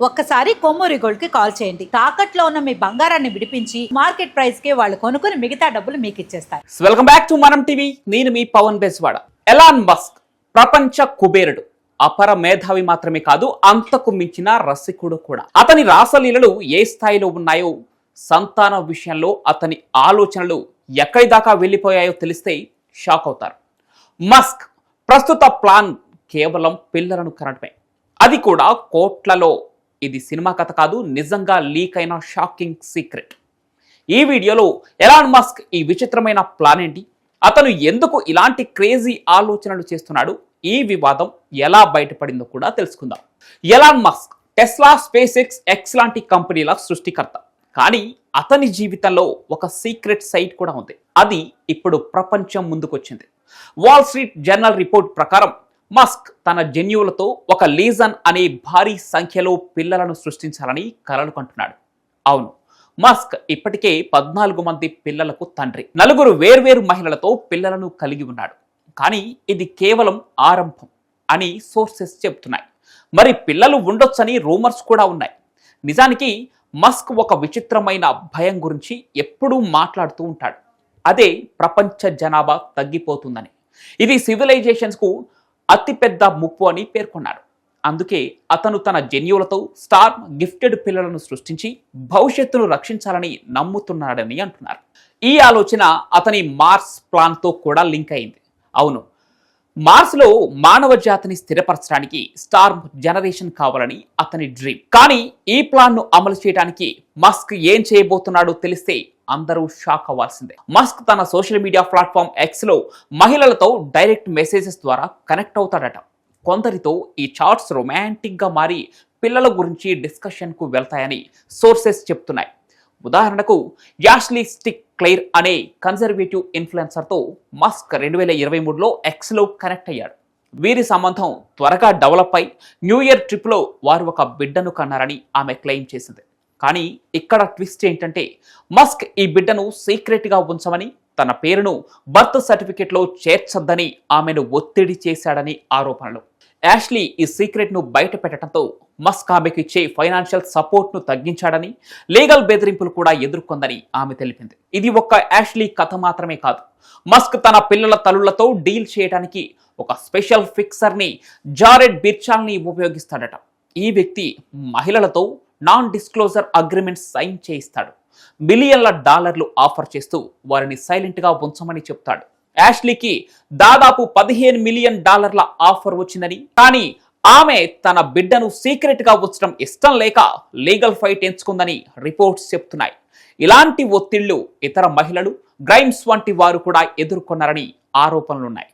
ఒక్కసారి కొమ్మూరి గోల్డ్కి కాల్ చేయండి. తాకట్లో ఉన్న మీ బంగారాన్ని విడిపించి మార్కెట్ ప్రైస్కి వాళ్ళు కొనుక్కుని మిగతా డబ్బులు మీకు ఇచ్చేస్తారు. Welcome back to Manam TV నేను మీ పవన్ బెస్వాడ. ఎలాన్ మస్క్ ప్రపంచ కుబేరుడు. అపర మేధావి మాత్రమే కాదు అంతకు మించిన రసికుడు కూడా. అతని రాసలీలలు ఏ స్థాయిలో ఉన్నాయో సంతాన విషయంలో అతని ఆలోచనలు ఎక్కడి దాకా వెళ్ళిపోయాయో తెలిస్తే షాక్ అవుతారు. మస్క్ ప్రస్తుత ప్లాన్ కేవలం పిల్లలను కనడమే. అది కూడా కోట్లలో. ఇది సినిమా కథ కాదు నిజంగా లీక్ అయిన షాకింగ్ సీక్రెట్. ఈ వీడియోలో ఎలాన్ మస్క్ ఈ విచిత్రమైన ప్లాన్ ఏంటి? అతను ఎందుకు ఇలాంటి క్రేజీ ఆలోచనలు చేస్తున్నాడు? ఈ వివాదం ఎలా బయటపడిందో కూడా తెలుసుకుందాం. Elon Musk Tesla SpaceX X లాంటి కంపెనీల సృష్టికర్త. కానీ అతని జీవితంలో ఒక సీక్రెట్ సైట్ కూడా ఉంది. అది ఇప్పుడు ప్రపంచం ముందుకొచ్చింది. వాల్ స్ట్రీట్ జర్నల్ రిపోర్ట్ ప్రకారం మస్క్ తన జన్యువులతో ఒక లీజన్ అనే భారీ సంఖ్యలో పిల్లలను సృష్టించాలని కలలు కంటున్నాడు. అవును మస్క్ ఇప్పటికే పద్నాలుగు మంది పిల్లలకు తండ్రి. నలుగురు వేర్వేరు మహిళలతో పిల్లలను కలిగి ఉన్నాడు. కానీ ఇది కేవలం ఆరంభం అని సోర్సెస్ చెబుతున్నాయి. మరి పిల్లలు ఉండొచ్చని రూమర్స్ కూడా ఉన్నాయి. నిజానికి మస్క్ ఒక విచిత్రమైన భయం గురించి ఎప్పుడూ మాట్లాడుతూ ఉంటాడు. అదే ప్రపంచ జనాభా తగ్గిపోతుందని. ఇది సివిలైజేషన్స్కు అతిపెద్ద ముప్పు అని పేర్కొన్నారు. అందుకే అతను తన జన్యువులతో స్టార్ గిఫ్టెడ్ పిల్లలను సృష్టించి భవిష్యత్తును రక్షించాలని నమ్ముతున్నాడని అంటున్నారు. ఈ ఆలోచన అతని మార్స్ ప్లాన్తో కూడా లింక్ అయింది. అవును మార్స్లో మానవ జాతిని స్థిరపరచడానికి స్టార్ జనరేషన్ కావాలని అతని డ్రీమ్. కానీ ఈ ప్లాన్ను అమలు చేయడానికి మస్క్ ఏం చేయబోతున్నాడో తెలిస్తే అందరూ షాక్ అవ్వాల్సిందే. మస్క్ తన సోషల్ మీడియా ప్లాట్ఫామ్ ఎక్స్లో మహిళలతో డైరెక్ట్ మెసేజెస్ ద్వారా కనెక్ట్ అవుతాడట. కొందరితో ఈ చాట్స్ రొమాంటిక్గా మారి పిల్లల గురించి డిస్కషన్కు వెళ్తాయని సోర్సెస్ చెప్తున్నాయి. ఉదాహరణకు యాష్లీ స్టిక్ క్లెయిర్ అనే కన్జర్వేటివ్ ఇన్ఫ్లుయెన్సర్తో మస్క్ రెండు వేల ఇరవై మూడులో ఎక్స్లో కనెక్ట్ అయ్యాడు. వీరి సంబంధం త్వరగా డెవలప్ అయి న్యూ ఇయర్ ట్రిప్లో వారు ఒక బిడ్డను కన్నారని ఆమె క్లెయిమ్ చేసింది. కానీ ఇక్కడ ట్విస్ట్ ఏంటంటే మస్క్ ఈ బిడ్డను సీక్రెట్గా ఉంచమని తన పేరును బర్త్ సర్టిఫికెట్లో చేర్చొద్దని ఆమెను ఒత్తిడి చేశాడని ఆరోపణలు. యాష్లీ ఈ సీక్రెట్ను బయట పెట్టడంతో మస్క్ ఆమెకు ఇచ్చే ఫైనాన్షియల్ సపోర్ట్ను తగ్గించాడని లీగల్ బెదిరింపులు కూడా ఎదుర్కొందని ఆమె తెలిపింది. ఇది ఒక్క యాష్లీ కథ మాత్రమే కాదు. మస్క్ తన పిల్లల తల్లులతో డీల్ చేయడానికి ఒక స్పెషల్ ఫిక్సర్ని జారెడ్ బిర్చాల్ని ఉపయోగిస్తాడట. ఈ వ్యక్తి మహిళలతో నాన్ డిస్క్లోజర్ అగ్రిమెంట్ సైన్ చేయిస్తాడు మిలియన్ల డాలర్లు ఆఫర్ చేస్తూ వారిని సైలెంట్గా ఉంచమని చెప్తాడు. యాష్లీకి దాదాపు పదిహేను మిలియన్ డాలర్ల ఆఫర్ వచ్చిందని. కానీ ఆమె తన బిడ్డను సీక్రెట్గా ఉంచడం ఇష్టం లేక లీగల్ ఫైట్ ఎంచుకుందని రిపోర్ట్స్ చెప్తున్నాయి. ఇలాంటి ఒత్తిళ్ళు ఇతర మహిళలు గ్రైమ్స్ వంటి వారు కూడా ఎదుర్కొన్నారని ఆరోపణలున్నాయి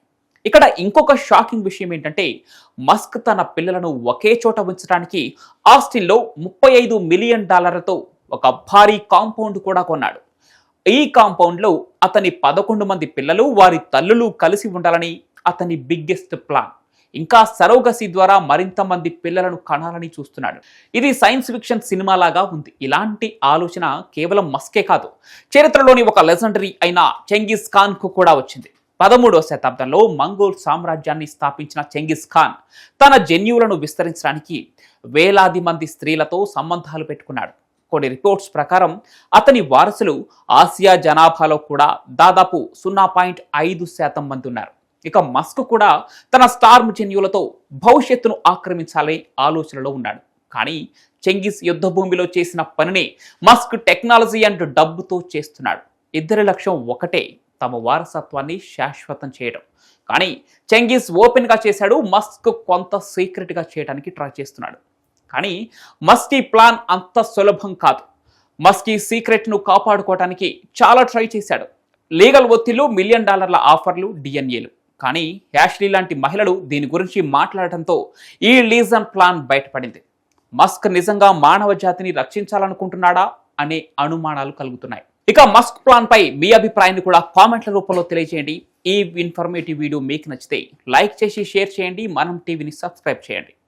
ఇక్కడ ఇంకొక షాకింగ్ విషయం ఏంటంటే మస్క్ తన పిల్లలను ఒకే చోట ఉంచడానికి ఆస్టిన్లో ముప్పై ఐదు మిలియన్ డాలర్లతో ఒక భారీ కాంపౌండ్ కూడా కొన్నాడు. ఈ కాంపౌండ్లో అతని పదకొండు మంది పిల్లలు వారి తల్లులు కలిసి ఉండాలని అతని బిగ్గెస్ట్ ప్లాన్. ఇంకా సరోగసి ద్వారా మరింత మంది పిల్లలను కనాలని చూస్తున్నాడు. ఇది సైన్స్ ఫిక్షన్ సినిమా లాగా ఉంది. ఇలాంటి ఆలోచన కేవలం మస్కే కాదు. చరిత్రలోని ఒక లెజెండరీ అయిన చెంగిస్ ఖాన్కు కూడా వచ్చింది. పదమూడవ శతాబ్దంలో మంగోల్ సామ్రాజ్యాన్ని స్థాపించిన చెంగిస్ ఖాన్ తన జన్యువులను విస్తరించడానికి వేలాది మంది స్త్రీలతో సంబంధాలు పెట్టుకున్నాడు. కొన్ని రిపోర్ట్స్ ప్రకారం అతని వారసులు ఆసియా జనాభాలో కూడా దాదాపు సున్నా పాయింట్ ఐదు శాతం మంది ఉన్నారు. ఇక మస్క్ కూడా తన స్టార్ జన్యులతో భవిష్యత్తును ఆక్రమించాలనే ఆలోచనలో ఉన్నాడు. కానీ చెంగిస్ యుద్ధ భూమిలో చేసిన పనిని మస్క్ టెక్నాలజీ అండ్ డబ్బుతో చేస్తున్నాడు. ఇద్దరి లక్ష్యం ఒకటే తమ వారసత్వాన్ని శాశ్వతం చేయడం. కానీ చెంగిస్ ఓపెన్గా చేశాడు మస్క్ కొంత సీక్రెట్గా చేయడానికి ట్రై చేస్తున్నాడు. కానీ మస్కీ ప్లాన్ అంత సులభం కాదు. మస్కీ సీక్రెట్ను కాపాడుకోవడానికి చాలా ట్రై చేశాడు. లీగల్ ఒత్తిళ్ళు మిలియన్ డాలర్ల ఆఫర్లు డిఎన్ఏలు కానీ యాష్లీ లాంటి మహిళలు దీని గురించి మాట్లాడటంతో ఈ లీజన్ ప్లాన్ బయటపడింది. మస్క్ నిజంగా మానవ జాతిని రక్షించాలనుకుంటున్నాడా అనే అనుమానాలు కలుగుతున్నాయి. ఇక మస్క్ ప్లాన్ పై మీ అభిప్రాయాన్ని కూడా కామెంట్ల రూపంలో తెలియజేయండి. ఈ ఇన్ఫర్మేటివ్ వీడియో మీకు నచ్చితే లైక్ చేసి షేర్ చేయండి. మనం టీవీని సబ్స్క్రైబ్ చేయండి.